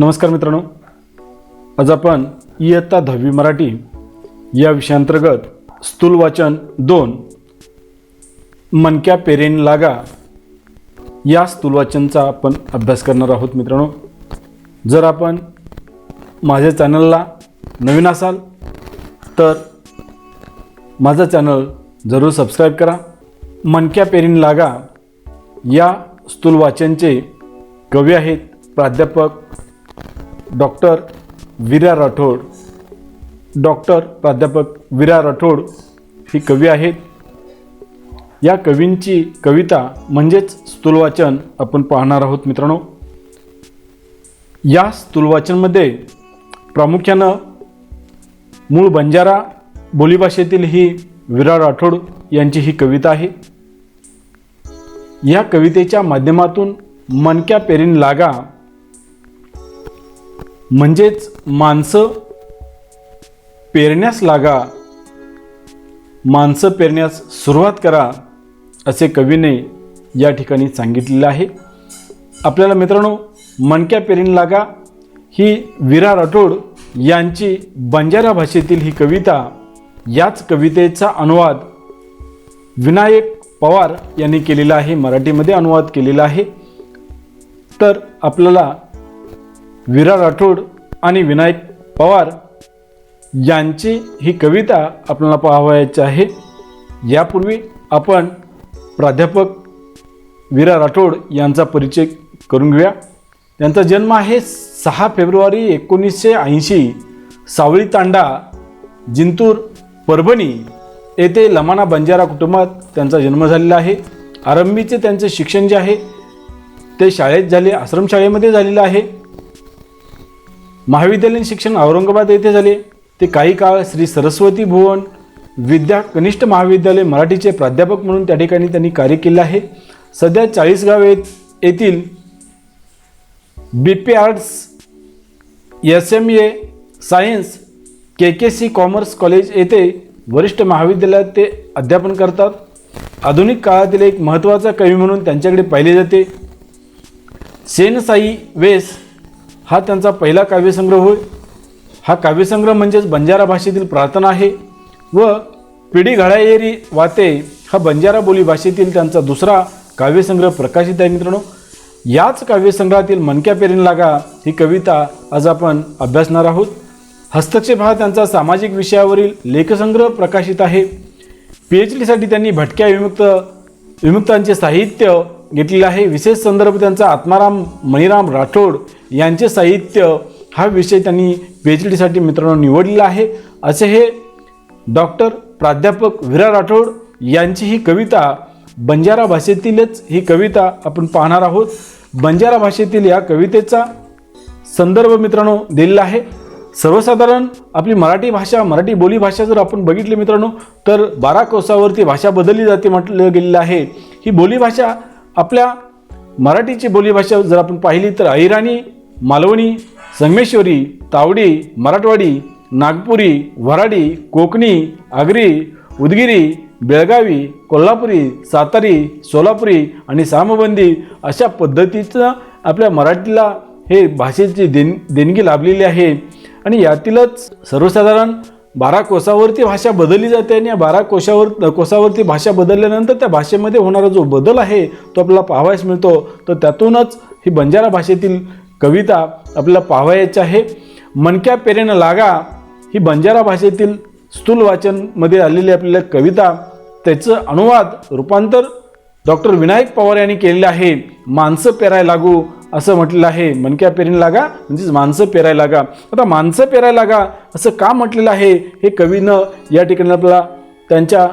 नमस्कार मित्रांनो. आज आपण इयत्ता दहावी मराठी या विषयांतर्गत स्थूल वाचन दोन मनक्या पेरेन लागा या स्थूल वाचनचा आपण अभ्यास करणार आहोत मित्रांनो. जर आपण माझ्या चॅनलला नवीन असाल तर माझं चॅनल जरूर सबस्क्राईब करा. मनक्या पेरीन लागा या स्थूल वाचनचे कवी आहेत प्राध्यापक डॉक्टर विरा राठोड. डॉक्टर प्राध्यापक विरा राठोड ही कवी आहेत. या कवींची कविता म्हणजेच स्थूलवाचन आपण पाहणार आहोत मित्रांनो. या स्थूलवाचनमध्ये प्रामुख्यानं मूळ बंजारा बोलीभाषेतील ही विरा राठोड यांची ही कविता आहे. या कवितेच्या माध्यमातून मनक्या पेरीन लागा म्हणजेच माणसं पेरण्यास लागा माणसं पेरण्यास सुरुवात करा असे कवीने या ठिकाणी सांगितलेलं आहे. आपल्याला मित्रांनो मनक्या पेरीन लागा ही विरा राठोड यांची बंजारा भाषेतील ही कविता याच कवितेचा अनुवाद विनायक पवार यांनी केलेला आहे मराठीमध्ये अनुवाद केलेला आहे. तर आपल्याला विरा राठोड आणि विनायक पवार यांची ही कविता आपल्याला पाहावयाची आहे. यापूर्वी आपण प्राध्यापक विरा राठोड यांचा परिचय करून घेऊया. त्यांचा जन्म आहे सहा फेब्रुवारी एकोणीसशे ऐंशी सावळी तांडा जिंतूर परभणी येथे लमाना बंजारा कुटुंबात त्यांचा जन्म झालेला आहे. आरंभीचे त्यांचे शिक्षण जे आहे ते शाळेत झाले आश्रमशाळेमध्ये झालेलं आहे. महाविद्यालयीन शिक्षण औरंगाबाद येथे झाले. ते काही काळ श्री सरस्वती भुवन विद्या कनिष्ठ महाविद्यालय मराठीचे प्राध्यापक म्हणून त्या ठिकाणी त्यांनी कार्य केले आहे. सध्या चाळीसगाव येथील B P arts S M A science K K C commerce college येथे वरिष्ठ महाविद्यालयात ते अध्यापन करतात. आधुनिक काळातील एक महत्त्वाचा कवी म्हणून त्यांच्याकडे पाहिले जाते. सेनसाई वेस हा त्यांचा पहिला काव्यसंग्रह होय. हा काव्यसंग्रह म्हणजेच बंजारा भाषेतील प्रार्थना आहे व पिढी घडायेरी वाते हा बंजारा बोली भाषेतील त्यांचा दुसरा काव्यसंग्रह प्रकाशित आहे मित्रांनो. याच काव्यसंग्रहातील मनक्या पेरीन लागा ही कविता आज आपण अभ्यासणार आहोत. हस्तक्षेप हा त्यांचा सामाजिक विषयावरील लेखसंग्रह प्रकाशित आहे. पी एच डीसाठी त्यांनी भटक्या विमुक्त विमुक्तांचे साहित्य घेतलेला आहे. विशेष संदर्भ त्यांचा आत्माराम मणिराम राठोड यांचे साहित्य हा विषय त्यांनी पी एच डीसाठी मित्रांनो निवडलेला आहे. असे हे डॉक्टर प्राध्यापक विरा राठोड यांची ही कविता बंजारा भाषेतीलच ही कविता आपण पाहणार आहोत. बंजारा भाषेतील या कवितेचा संदर्भ मित्रांनो दिलेला आहे. सर्वसाधारण आपली मराठी भाषा मराठी बोलीभाषा जर आपण बघितली मित्रांनो तर बारा कोसावरती भाषा बदलली जाते म्हटलं गेलेलं आहे. ही बोलीभाषा आपल्या मराठीची बोलीभाषा जर आपण पाहिली तर अहिराणी मालवणी संगमेश्वरी तावडी मराठवाडी नागपुरी वराडी कोकणी आगरी उदगिरी बेळगावी कोल्हापुरी सातारी सोलापुरी आणि सामबंदी अशा पद्धतीचं आपल्या मराठीला हे भाषेची देण देणगी लाभलेली आहे. आणि यातीलच सर्वसाधारण बारा कोसावरती भाषा बदलली जाते आणि या बारा कोशावर कोसावरती भाषा बदलल्यानंतर त्या भाषेमध्ये होणारा जो बदल आहे तो आपल्याला पाहावयास मिळतो. तर त्यातूनच ही बंजारा भाषेतील कविता आपल्याला पाहावयाची आहे. मनक्या पेरेनं लागा ही बंजारा भाषेतील स्थूल वाचनमध्ये आलेली आपल्याला कविता. त्याचं अनुवाद रूपांतर डॉक्टर विनायक पवार यांनी केलेलं आहे. माणसं पेराय लागू असं म्हटलेलं आहे मनक्या पेरीन लागा म्हणजेच माणसं पेराय लागा. आता माणसं पेराय लागा असं का म्हटलेलं आहे? हे कवीनं या ठिकाणी आपल्याला त्यांच्या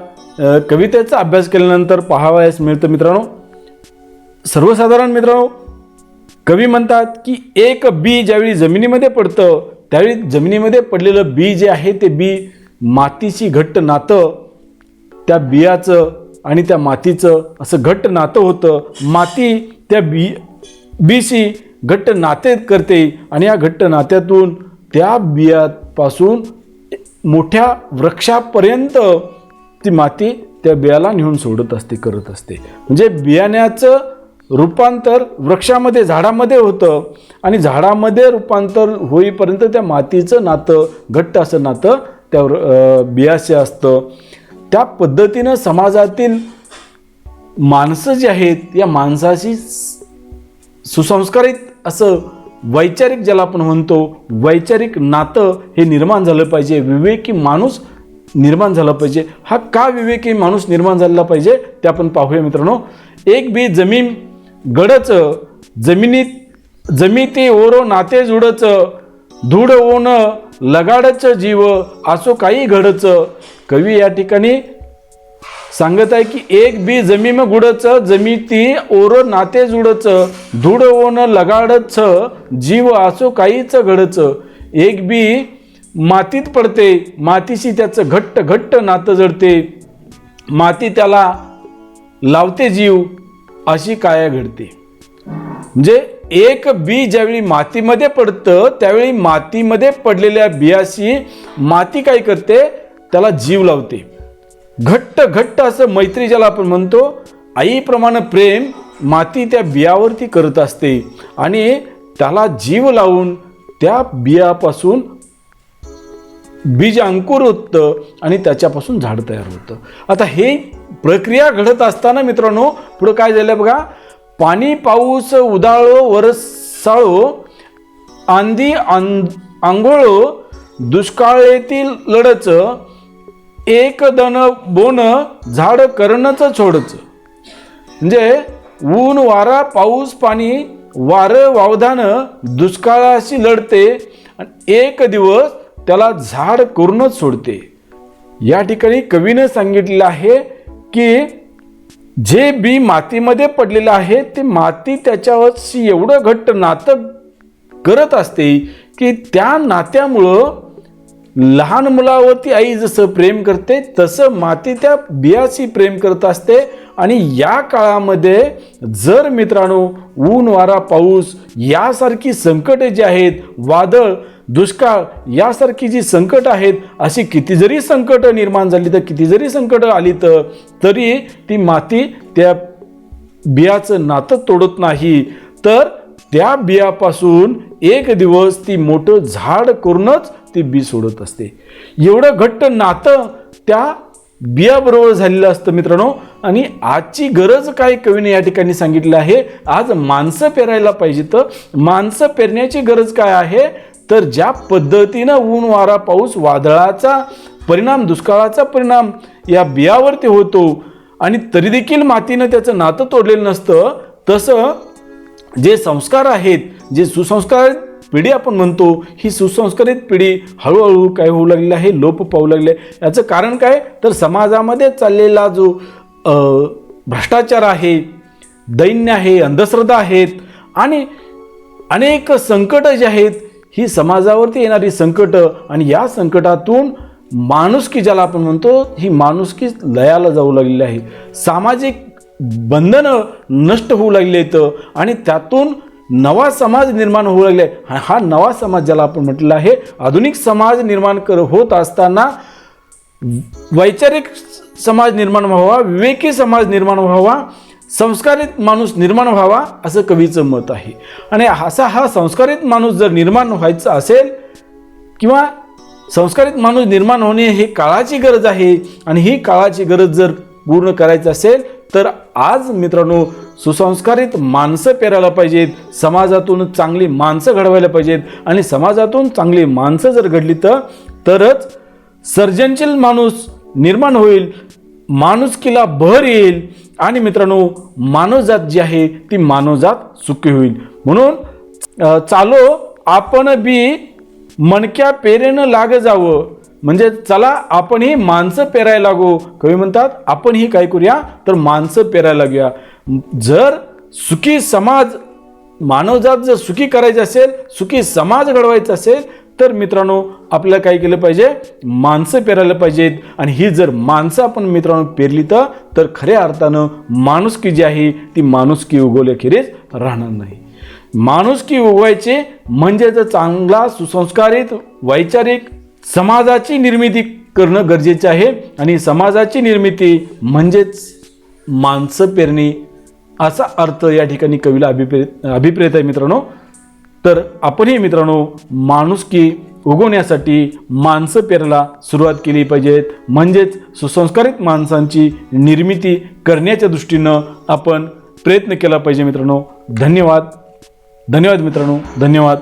कवितेचा अभ्यास केल्यानंतर पाहावयास मिळतं मित्रांनो. सर्वसाधारण मित्रांनो कवी म्हणतात की एक बी ज्यावेळी जमिनीमध्ये पडतं त्यावेळी जमिनीमध्ये पडलेलं बी जे आहे ते बी मातीशी घट्ट नातं. त्या बियाचं आणि त्या मातीचं असं घट्ट नातं होतं. माती त्या बी बी सी घट्ट नाते करते आणि या घट्ट नात्यातून त्या बियापासून मोठ्या वृक्षापर्यंत ती माती त्या बियाला नेऊन सोडत असते करत असते. म्हणजे बियाण्याचं रूपांतर वृक्षामध्ये झाडामध्ये होतं आणि झाडामध्ये रूपांतर होईपर्यंत त्या मातीचं नातं घट्ट असं नातं त्यावर बियाचे बियाशी असतं. त्या पद्धतीनं समाजातील माणसं जी आहेत या माणसाशी सुसंस्कारित असं वैचारिक ज्याला आपण म्हणतो वैचारिक नातं हे निर्माण झालं पाहिजे विवेकी माणूस निर्माण झाला पाहिजे. हा का विवेकी माणूस निर्माण झाला पाहिजे ते आपण पाहूया मित्रांनो. एक बी जमीन गडच जमिनीत जमिती ओरो नाते जुडच धूड ओन लगाडच जीव असो काही घडच. कवी या ठिकाणी सांगत आहे की एक बी जमीन गुडच जमिती ओर नाते जुडच धूड ओन लगाडच जीव असो काहीच घडच. एक बी मातीत पडते मातीशी त्याचं घट्ट घट्ट नातं जडते. माती त्याला लावते जीव अशी काया घडते? म्हणजे एक बी ज्यावेळी मातीमध्ये पडतं त्यावेळी मातीमध्ये पडलेल्या बियाशी माती काय करते? त्याला जीव लावते. घट्ट घट्ट असं मैत्री ज्याला आपण म्हणतो आईप्रमाणे प्रेम माती त्या बियावरती करत असते आणि त्याला जीव लावून त्या बियापासून बीज अंकुर होतं आणि त्याच्यापासून झाड तयार होतं. आता हे प्रक्रिया घडत असताना मित्रांनो पुढं काय झालं बघा? पाणी पाऊस उदाळो वरसाळो आंधी आं आंघोळो दुष्काळेतील लढच एक दन बोन झाड करणच छोडच. म्हणजे ऊन वारा पाऊस पाणी वारं वावधानं दुष्काळाशी लढते आणि एक दिवस त्याला झाड करूनच सोडते. या ठिकाणी कवीनं सांगितलेलं आहे की जे बी मातीमध्ये पडलेलं आहे ते माती त्याच्यावरशी एवढं घट्ट नातं करत असते की त्या नात्यामुळं लहान मुलावरती आई जसं प्रेम करते तसं माती त्या बियाशी प्रेम करत असते. आणि या काळामध्ये जर मित्रांनो ऊन वारा पाऊस यासारखी संकटे जी आहेत वादळ दुष्काळ यासारखी जी संकट आहेत अशी किती जरी संकटं निर्माण झाली तर किती जरी संकटं आली तर तरी ती माती त्या बियाचं नातं तोडत नाही. तर त्या बियापासून एक दिवस ती मोठं झाड करूनच ती बी सोडत असते. एवढं घट्ट नातं त्या बियाबरोबर झालेलं असतं मित्रांनो. आणि आजची गरज काय कवीने या ठिकाणी सांगितलं आहे? आज माणसं पेरायला पाहिजे तर माणसं पेरण्याची गरज काय आहे? तर ज्या पद्धतीनं ऊन वारा पाऊस वादळाचा परिणाम दुष्काळाचा परिणाम या बियावरती होतो आणि तरी देखील मातीनं त्याचं नातं तोडलेलं नसतं तसं जे संस्कार आहेत जे सुसंस्कारित पिढी आपण म्हणतो ही सुसंस्कृत पिढी हळूहळू काय होऊ लागलेली आहे लोप पाहू लागले याचं कारण काय? तर समाजामध्ये चाललेला जो भ्रष्टाचार आहे दैन्य आहे अंधश्रद्धा आहेत आणि अनेक संकटं जी आहेत ही समाजावरती येणारी संकटं आणि या संकटातून माणुसकी ज्याला आपण म्हणतो ही माणुसकी लयाला जाऊ लागलेली आहे. सामाजिक बंधनं नष्ट होऊ लागली आहेत आणि त्यातून नवा समाज निर्माण होऊ लागले. हा नवा समाज ज्याला आपण म्हटलेला आहे आधुनिक समाज निर्माण कर होत असताना वैचारिक समाज निर्माण व्हावा विवेकी समाज निर्माण व्हावा संस्कारित माणूस निर्माण व्हावा असं कवीचं मत आहे. आणि असा हा संस्कारित माणूस जर निर्माण व्हायचा असेल किंवा संस्कारित माणूस निर्माण होणे ही काळाची गरज आहे आणि ही काळाची गरज जर पूर्ण करायची असेल तर आज मित्रांनो सुसंस्कारित माणसं पेरायला पाहिजेत. समाजातून चांगली माणसं घडवायला पाहिजेत. आणि समाजातून चांगली माणसं जर घडली तर तरच सर्जनशील माणूस निर्माण होईल माणुसकीला भर येईल. आणि मित्रांनो मानवजात जी आहे ती मानवजात सुखी होईल. म्हणून चालो आपण बी मणक्या पेरेनं लाग जावं. म्हणजे चला आपणही माणसं पेरायला लागू. कवी म्हणतात आपणही काय करूया तर माणसं पेरायला लागूया. जर सुखी समाज मानवजात जर सुखी करायचं असेल सुखी समाज घडवायचा असेल तर मित्रांनो आपल्याला काय केलं पाहिजे? माणसं पेरायला पाहिजेत. आणि ही जर माणसं आपण मित्रांनो पेरली तर तर खऱ्या अर्थानं माणुसकी जी आहे ती माणुसकी उगवल्याखेरीज राहणार नाही. माणुसकी उगवायचे म्हणजे जर चांगला सुसंस्कारित वैचारिक समाजाची निर्मिती करणं गरजेचं आहे आणि समाजाची निर्मिती म्हणजेच माणसं पेरणी असा अर्थ या ठिकाणी कवीला अभिप्रेत अभिप्रेत आहे मित्रांनो. तर आपणही मित्रांनो माणुसकी उगवण्यासाठी माणसं पेरायला सुरुवात केली पाहिजेत. म्हणजेच सुसंस्कारित माणसांची निर्मिती करण्याच्या दृष्टीनं आपण प्रयत्न केला पाहिजे मित्रांनो. धन्यवाद. धन्यवाद मित्रांनो. धन्यवाद.